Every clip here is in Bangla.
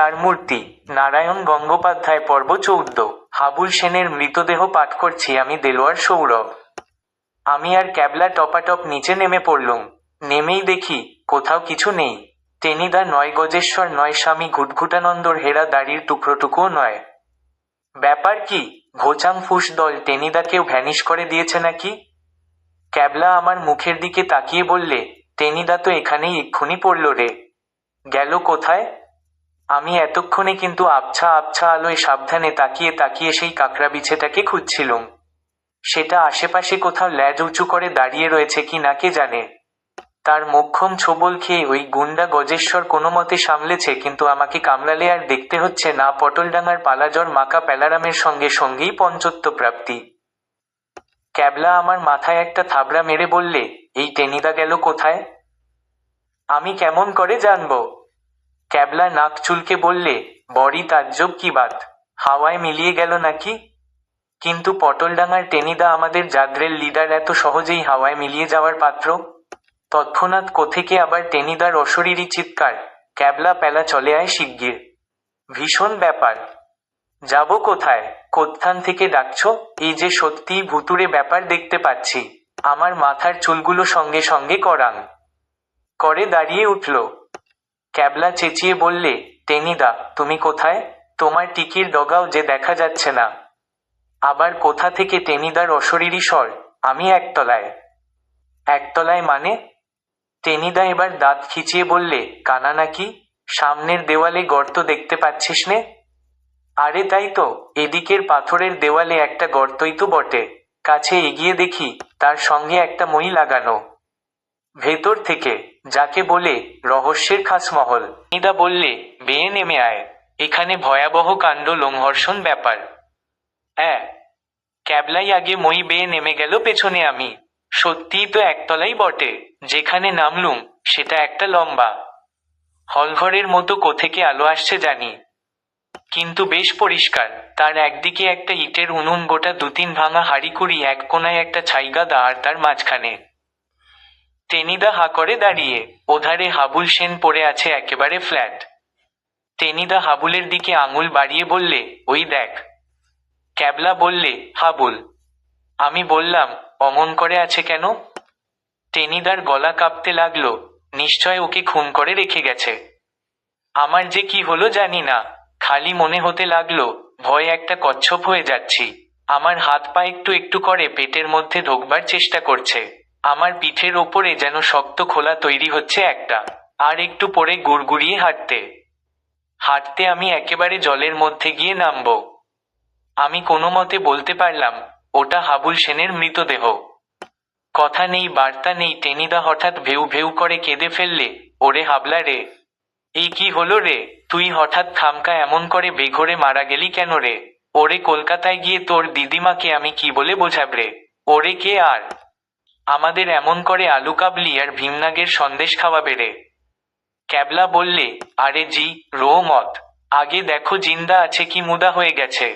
চার মূর্তি, নারায়ণ গঙ্গোপাধ্যায় পর্ব চৌদ্দ, হাবুল সেনের মৃতদেহ পাঠ করছি আমি দেলোয়ার সৌরভ। আমি আর ক্যাবলা টপাটপ নিচে নেমে পড়লুম। নেমেই দেখি কোথাও কিছু নেই। টেনিদা নয় গজেশ্বর, নয় স্বামী ঘুটঘুটানন্দর হেরা দাড়ির টুকরোটুকুও নয়। ব্যাপার কি? ঘোচাং ফুস দল টেনিদাকেও ভ্যানিশ করে দিয়েছে নাকি? ক্যাবলা আমার মুখের দিকে তাকিয়ে বললে, টেনিদা তো এখানেই এক্ষুনি পড়ল রে। গেল কোথায়? আমি এতক্ষণে কিন্তু আবছা আবছা আলোয় সাবধানে তাকিয়ে তাকিয়ে সেই কাঁকড়া বিছেটাকে খুঁজছিলুম। সেটা আশেপাশে কোথাও ল্যাজ উঁচু করে দাঁড়িয়ে রয়েছে কি না কে জানে। তার মোক্ষম ছোবল খেয়ে ওই গুন্ডা গজেশ্বর কোনো মতে সামলেছে, কিন্তু আমাকে কামড়ালে আর দেখতে হচ্ছে না পটলডাঙ্গার পালাজর মাকা প্যালারামের সঙ্গে সঙ্গেই পঞ্চত্ব প্রাপ্তি। ক্যাবলা আমার মাথায় একটা থাবড়া মেরে বললে, এই টেনিদা গেল কোথায়? আমি কেমন করে জানব? ক্যাবলা নাক চুলকে বললে, বড়ি তাজ্জব কি বাত? হাওয়ায় মিলিয়ে গেল নাকি? কিন্তু পটলডাঙ্গার টেনিদা আমাদের জাদ্রের লিডার এত সহজেই হাওয়ায় মিলিয়ে যাওয়ার পাত্র? তৎক্ষণাৎ কোথেকে আবার টেনিদার অশরীরী চিৎকার? ক্যাবলা পেলা চলে আয় শিগগির। ভীষণ ব্যাপার। যাব কোথায়? কোত্থান থেকে ডাকছ? এই যে সত্যিই ভুতুরে ব্যাপার দেখতে পাচ্ছি। আমার মাথার চুলগুলো সঙ্গে সঙ্গে করাং। করে দাঁড়িয়ে উঠল। ক্যাবলা চেঁচিয়ে বললে, টেনিদা, তুমি কোথায়? তোমার টিকির ডগাও যে দেখা যাচ্ছে না। আবার কোথা থেকে টেনিদার অশরীরী স্বর? আমি একতলায়। একতলায় মানে? টেনিদা এবার দাঁত খিচিয়ে বললে, কানা নাকি? সামনের দেওয়ালে গর্ত দেখতে পাচ্ছিস নে? আরে তাই তো, এদিকের পাথরের দেওয়ালে একটা গর্তই তো বটে। কাছে এগিয়ে দেখি, তার সঙ্গে একটা মই লাগানো। ভেতর থেকে যাকে বলে রহস্যের খাসমহল নিদা বললে, বেয়ে নেমে আয়। এখানে ভয়াবহ কাণ্ড লোমহর্ষণ ব্যাপার। হ্যাঁ ক্যাবলাই আগে মই বেয়ে নেমে গেল পেছনে আমি। সত্যিই তো একতলাই বটে। যেখানে নামলুম, সেটা একটা লম্বা। হলঘরের মতো কোথেকে আলো আসছে জানি। কিন্তু বেশ পরিষ্কার। তার একদিকে একটা ইটের উনুন গোটা দু তিন ভাঙা হাড়িকুড়ি এক কোনায় একটা ছাইগাদা আর তার মাঝখানে। টেনিদা হা করে দাঁড়িয়ে। ওধারে হাবুল সেন পড়ে আছে একেবারে ফ্ল্যাট। টেনিদা হাবুলের দিকে আঙুল বাড়িয়ে বললে, ওই দেখ। ক্যাবলা বললে, হাবুল, আমি বললাম, অমন করে আছে কেন? টেনিদার গলা কাঁপতে লাগল, নিশ্চয় ওকে খুন করে রেখে গেছে। আমার যে কি হলো জানি না, খালি মনে হতে লাগল, ভয় একটা কচ্ছপ হয়ে যাচ্ছি। আমার হাত পা একটু একটু করে পেটের মধ্যে ঢোকবার চেষ্টা করছে। আমার পিঠের ওপরে যেন শক্ত খোলা তৈরি হচ্ছে একটা, আর একটু পরে গুড়গুড়িয়ে হাঁটতে। হাঁটতে আমি একেবারে জলের মধ্যে গিয়ে নামবো। আমি কোনো মতে বলতে পারলাম, ওটা হাবুল সেনের মৃতদেহ। কথা নেই, বার্তা নেই, টেনিদা হঠাৎ ভেউ ভেউ করে কেঁদে ফেললে, ওরে হাবলা রে। এই কি হলো রে? তুই হঠাৎ খামকা এমন করে বেঘরে মারা গেলি কেন রে? ওরে কলকাতায় গিয়ে তোর দিদিমাকে আমি কি বলে বোঝাব রে? ওরে কে আর? আমাদের এমন করে আলু কাবলি আর ভীমনাগের সন্দেশ খাওয়াবে রে ক্যাবলা বললে, আরে জি, রো মত আগে দেখো জিন্দা আছে কি মুদা হয়ে গেছে।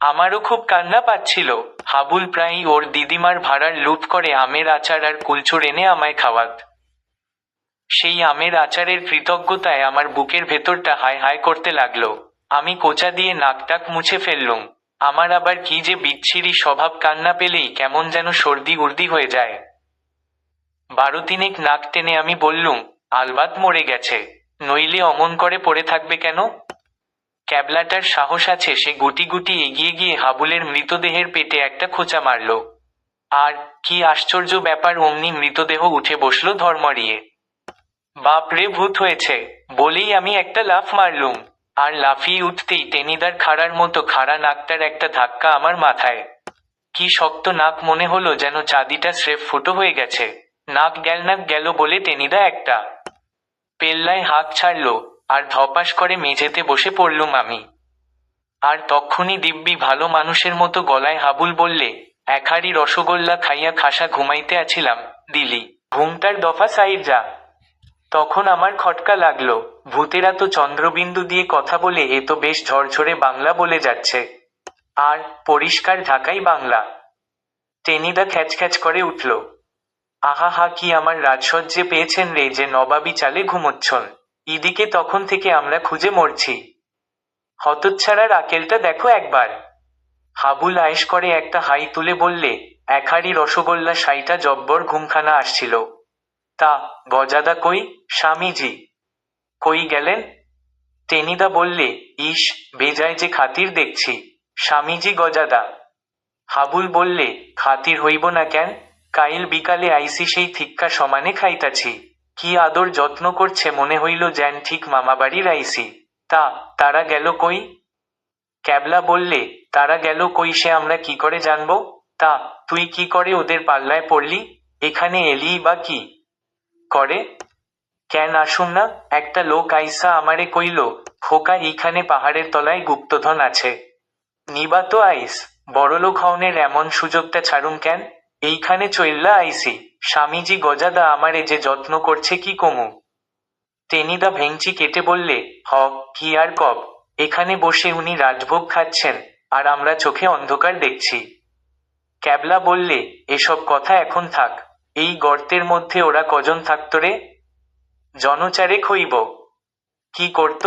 আমারও খুব কান্না পাচ্ছিল। হাবুল প্রায়ই ওর দিদিমার ভাড়ার লুট করে আমের আচার আর কুলচুর এনে আমায় খাওয়াত। সেই আমের আচারের কৃতজ্ঞতায় আমার বুকের ভেতরটা হায় হায় করতে লাগল। আমি কোচা দিয়ে নাকটাক মুছে ফেললুম। আমার আবার কি যে বিচ্ছিরি স্বভাব কান্না পেলেই কেমন যেন সর্দি উর্দি হয়ে যায়। বারো তিনেক নাক টেনে আমি বললুম, আলবাত মরে গেছে, নইলে অমন করে পড়ে থাকবে কেন? ক্যাবলাটার সাহস আছে, সে গুটি গুটি এগিয়ে গিয়ে হাবুলের মৃতদেহের পেটে একটা খোঁচা মারল। আর কি আশ্চর্য ব্যাপার, অমনি মৃতদেহ উঠে বসল ধর্মরিয়ে বাপরে, ভূত হয়েছে, বলেই আমি একটা লাফ মারলুম। আর লাফিয়ে উঠতেই টেনিদার খাড়ার মতো খাড়া নাকটার একটা ধাক্কা আমার মাথায়। কি শক্ত নাক মনে হলো যেন চাঁদিটা স্রেফ ফুটো হয়ে গেছে। নাক গেল নাক গেল বলে টেনিদা একটা। পেল্লায় হাত ছাড়লো আর ধপাস করে মেঝেতে বসে পড়লুম আমি। আর তক্ষুনি দিব্যি ভালো মানুষের মতো গলায় হাবুল বললে এক হাড়ি রসগোল্লা খাইয়া খাসা ঘুমাইতে আছিলাম, দিলি। ঘুমটার দফা সাইড যা। তখন আমার খটকা লাগল। ভূতেরা তো চন্দ্রবিন্দু দিয়ে কথা বলে এ তো বেশ ঝরঝরে বাংলা বলে যাচ্ছে। আর পরিষ্কার ঢাকাই বাংলা। টেনিদা খ্যাচ খ্যাচ করে উঠল। আহা হা, কি আমার রাজসজ্জে পেয়েছেন রে যে নবাবী চালে ঘুমোচ্ছন। ইদিকে তখন থেকে আমরা খুঁজে মরছি। হতচ্ছাড়ার আকেলটা দেখো একবার। হাবুল আয়েশ করে একটা হাই তুলে বললে, এক হাড়ি রসগোল্লা, সাইটা জব্বর ঘুমখানা আসছিল। তা, গজাদা কই? স্বামীজি। কই গেলেন টেনিদা বললে ইস বেজায় যে খাতির দেখছি, স্বামীজি গজাদা। হাবুল বললে, খাতির হইব না কেন? কাইল বিকালে আইসি সেই থিক্কা সমানে খাইতাছি। কি আদর যত্ন করছে মনে হইল যেন ঠিক মামাবাড়ির আইসি। তা, তারা গেল কই? ক্যাবলা বললে, তারা গেল কই সে আমরা কি করে জানব? তা, তুই কি করে ওদের পাল্লায় পড়লি? এখানে এলি বা কি? করে? কেন আসুন না? একটা লোক আইসা আমারে কইল, খোকা, এইখানে পাহাড়ের তলায় গুপ্তধন আছে। নিবা তো আইস। বড়লোক হওনের এমন সুযোগটা ছাড়ুম কেন? এইখানে চইল্লা আইসি। স্বামীজি গজাদা আমারে যে যত্ন করছে কি কমু? টেনিদা ভেংচি কেটে বললে হ কি আর কব? এখানে বসে উনি রাজভোগ খাচ্ছেন, আর আমরা চোখে অন্ধকার দেখছি। ক্যাবলা বললে, এসব কথা এখন থাক। এই গর্তের মধ্যে ওরা কজন থাকতো রে? জনচারেক হইব কি করত?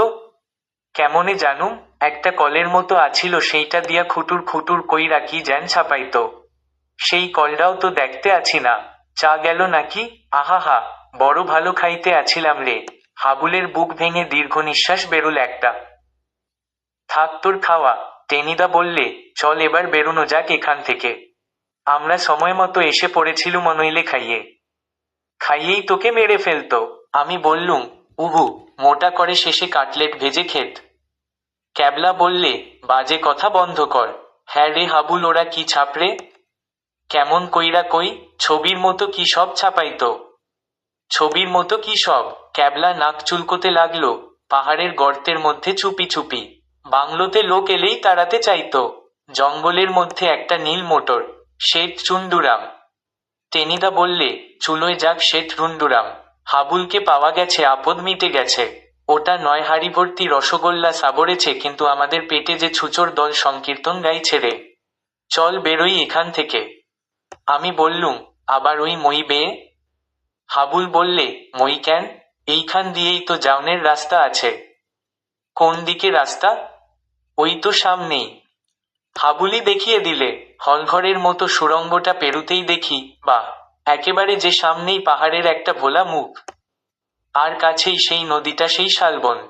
কেমনে জানুম একটা কলের মতো আছিল, সেইটা দিয়া খুটুর খুটুর কই রাখি জ্যান ছাপাইত। সেই কলটাও তো দেখতে আছি না। চা গেল নাকি? আহাহা, বড় ভালো খাইতে আছিলাম রে। হাবুলের বুক ভেঙে দীর্ঘ নিঃশ্বাস বেরুল একটা। থাক তোর খাওয়া, টেনিদা বললে, চল এবার বেরোনো যাক এখান থেকে। আমরা সময় মতো এসে পড়েছিল মনইলে খাইয়ে। খাইয়েই তোকে মেরে ফেলতো। আমি বললুম উহু মোটা করে শেষে কাটলেট ভেজে খেত। ক্যাবলা বললে, বাজে কথা বন্ধ কর। হ্যাঁ রে হাবুল, ওরা কি ছাপড়ে? কেমন কইরা কই, ছবির মতো কি সব ছাপাইতো? ছবির মতো কি সব? ক্যাবলা নাক চুলকোতে লাগল, পাহাড়ের গর্তের মধ্যে চুপি চুপি। বাংলোতে লোক এলেই তাড়াতে চাইতো, জঙ্গলের মধ্যে একটা নীল মোটর শেঠ চুন্ডুরাম টেনিদা বললে, চুলোয় যাক শেঠ রুন্ডুরাম। হাবুলকে পাওয়া গেছে, আপদ মিটে গেছে। ওটা নয় হাড়ি ভর্তি রসগোল্লা সাবরেছে, কিন্তু আমাদের পেটে যে ছুচোর দল সংকীর্তন গাইছে রে। চল বেরোই এখান থেকে। আমি বললুম, আবার ওই মই বেয়ে হাবুল বললে, মই কেন? এইখান দিয়েই তো জাউনের রাস্তা আছে। কোন দিকে রাস্তা? ওই তো সামনেই। হাবুলি দেখিয়ে দিলে, হলঘরের মতো সুড়ঙ্গটা পেরুতেই দেখি বা একেবারে যে সামনেই পাহাড়ের একটা ভোলা মুখ। আর কাছেই সেই নদীটা, সেই শালবন।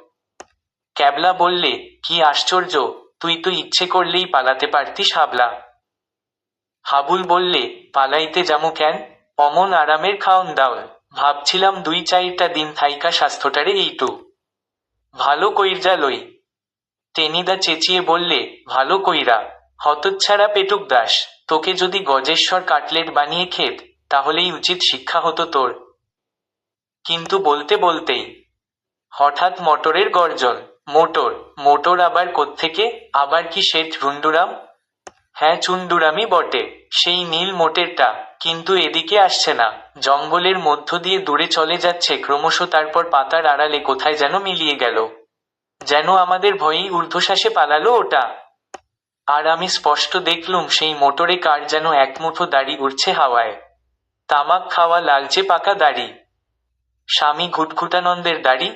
ক্যাবলা বললে, কি আশ্চর্য, তুই তো ইচ্ছে করলেই পালাতে পারতিস, হাবলা। হাবুল বললে, পালাইতে যামু কেন? অমন আরামের খাওন দাওন। ভাবছিলাম দুই চাইরটা দিন থাইকা স্বাস্থ্যটারে এইটু। ভালো কইরজা লই। টেনিদা চেঁচিয়ে বললে, ভালো কইরা, হতচ্ছাড়া পেটুক দাস, তোকে যদি গজেশ্বর কাটলেট বানিয়ে খেত তাহলেই উচিত শিক্ষা হতো তোর। কিন্তু বলতে বলতেই হঠাৎ মোটরের গর্জন, মোটর মোটর আবার কোত্থেকে, আবার কি সে রুন্ডুরাম হ্যাঁ চুন্ডুরামই বটে, সেই নীল মোটেরটা, কিন্তু এদিকে আসছে না, জঙ্গলের মধ্য দিয়ে দূরে চলে যাচ্ছে, ক্রমশ তারপর পাতার আড়ালে কোথায় যেন মিলিয়ে গেল। যেন আমাদের ভয়েই ঊর্ধ্বশ্বাসে পালালো ওটা। আর আমি স্পষ্ট দেখলুম সেই মোটরে কার যেন এক মুঠো দাড়ি উড়ছে হাওয়ায়। তামাক খাওয়া লাগছে পাকা দাড়ি। স্বামী ঘুটঘুটানন্দের দাড়ি